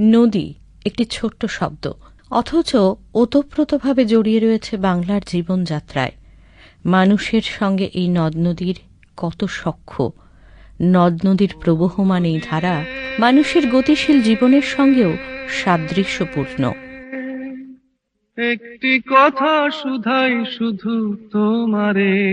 নদী, একটি ছোট্ট শব্দ। অথচ ওতপ্রোতভাবে জড়িয়ে রয়েছে বাংলার জীবনযাত্রায়। মানুষের সঙ্গে এই নদ নদীর কত সখ্য। নদ নদীর প্রবহমান এই ধারা মানুষের গতিশীল জীবনের সঙ্গেও সাদৃশ্যপূর্ণ। একটি কথা শুধাই শুধু তোমারে।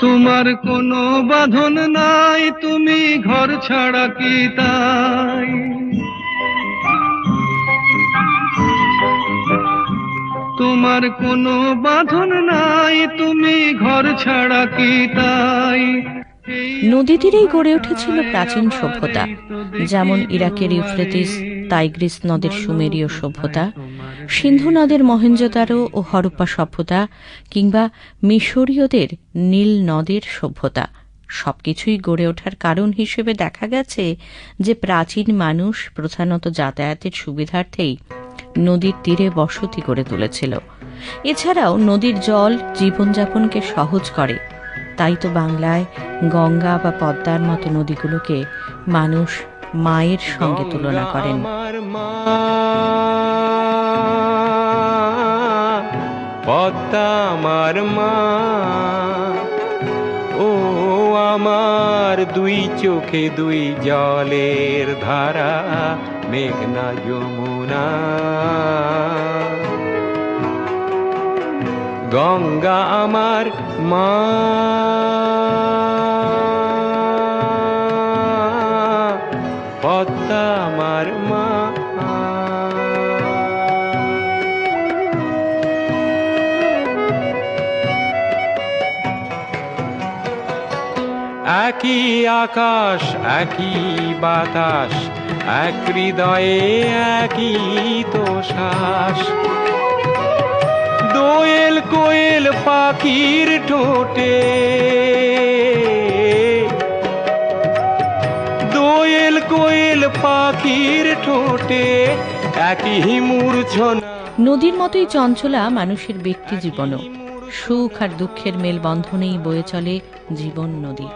তোমার কোনো বাঁধন নাই তুমি ঘর ছাড়া কি তাই? তোমার কোনো বাঁধন নাই তুমি ঘর ছাড়া কি তাই? নদী তীরেই গড়ে উঠেছিল প্রাচীন সভ্যতা যেমন ইরাকের ইউফ্রেটিস তাইগ্রিস নদের সুমেরীয় সভ্যতা সিন্ধু নদের মহেঞ্জোদারো ও হরপ্পা সভ্যতা কিংবা মিশরীয়দের নীল নদের সভ্যতা। সবকিছুই গড়ে ওঠার কারণ হিসেবে দেখা গেছে যে প্রাচীন মানুষ প্রধানত যাতায়াতের সুবিধার্থেই নদীর তীরে বসতি গড়ে তুলেছিল। এছাড়াও নদীর জল জীবনযাপনকে সহজ করে। তাই তো বাংলায় গঙ্গা বা পদ্মার মতো নদীগুলোকে মানুষ মায়ের সঙ্গে তুলনা করেন। পদ্মা আমার মা। ও আমার দুই চোখে দুই জলের ধারা, মেঘনা যমুনা। গঙ্গা আমার মা। পদ্মা আমার একই আকাশ, একই বাতাস, এক হৃদয়ে একই তো শ্বাস দোয়েল কোয়েল পাখির ঠোঁটে, দোয়েল কোয়েল পাখির ঠোঁটে একই মূর্ছনা নদীর মতোই চঞ্চলা মানুষের ব্যক্তি জীবনও। সুখ আর দুঃখের মেলবন্ধনেই বয়ে চলে জীবন নদী।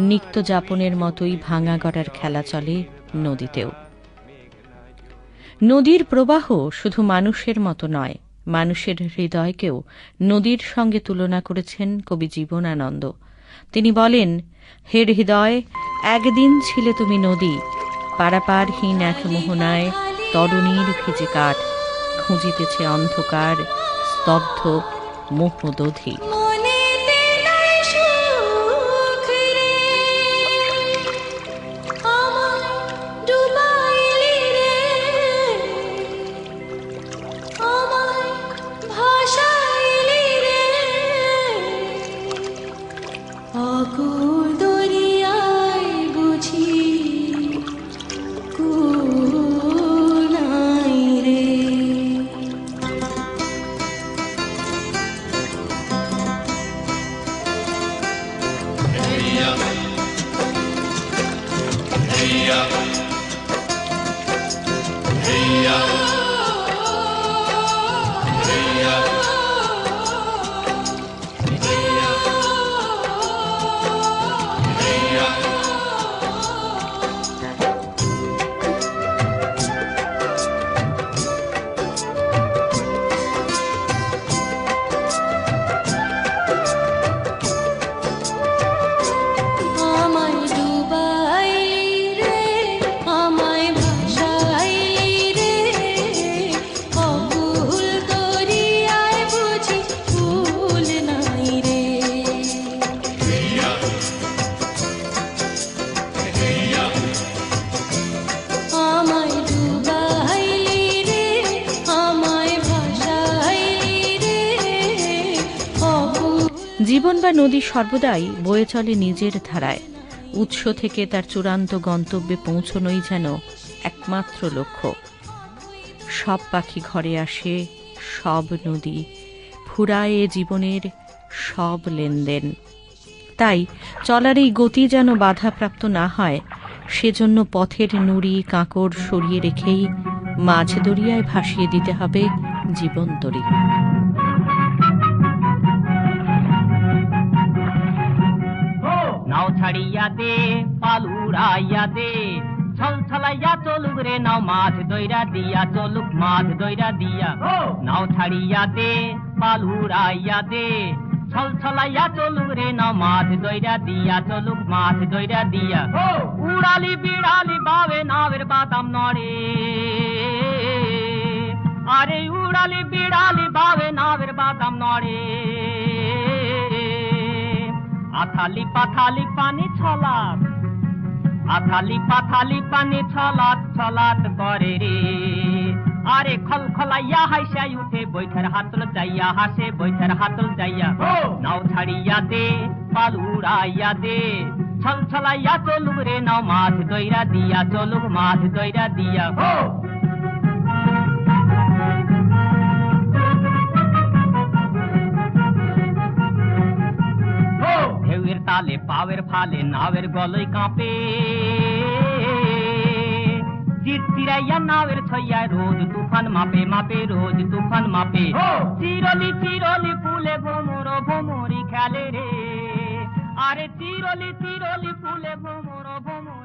নিত্য যাপনের মতোই ভাঙা গড়ার খেলা চলে নদীতেও। নদীর প্রবাহ শুধু মানুষের মতো নয়, মানুষের হৃদয়কেও নদীর সঙ্গে তুলনা করেছেন কবি জীবনানন্দ। তিনি বলেন, হে হৃদয়, একদিন ছিলে তুমি নদী, পারাপারহীন এক মোহনায় তরুণীর ভিজে কাঠ, খুঁজিতেছে অন্ধকার, স্তব্ধ মোহদধি। জীবন বা নদী সর্বদাই বয়ে চলে নিজের ধারায়। উৎস থেকে তার চূড়ান্ত গন্তব্যে পৌঁছনোই যেন একমাত্র লক্ষ্য। সব পাখি ঘরে আসে, সব নদী ফুরায় জীবনের সব লেনদেন। তাই চলার এই গতি যেন বাধাপ্রাপ্ত না হয়, সেজন্য পথের নুড়ি কাঁকড় সরিয়ে রেখেই মাঝ দরিয়ায় ভাসিয়ে দিতে হবে জীবন ছাড়িয়া দে পালুড়াইয়া দে ছল ছলাইয়া চলুক রে নাও মাছ দইরা দিয়া চলুক মাছ দইরা দিয়া। নাও ছাড়িয়া দে পালুড়াইয়া দে ছল ছলাইয়া চলুক রে নাও মাছ দইরা দিয়া চলুক মাছ দইরা দিয়া। উড়ালি বিড়ালি বাবে নাবের বাদাম নড়ে। আরে উড়ালি বিড়ালি বাবে নাবের বাদাম নড়ে। আথালি পাথালি পানি ছলাত আথালি পাথালি পানি ছলাত ছলাত করে রে। আরে খল খলাইয়া হাইসাই উঠে বৈঠার হাতল যাইয়া হাসে বৈঠার হাতল যাইয়া নাও ছাড়িয়া দে পাল উড়াইয়া দে। ছল ছলাইয়া চলুক রে নাও মাছ দইরা দিয়া চলুক মাছ দইরা দিয়া। তালে পাওয়ের ফালে নাওয়ের গলই কাঁপে। চিরচিরাইয়া নাওয়ের ছইয়া রোজ তুফান মাপে মাপে রোজ তুফান মাপে। চিরলি চিরলি ফুলে ভোমর ভোমরি খেলে রে। আরে চিরলি চিরলি ফুলে ভোমর ভোমর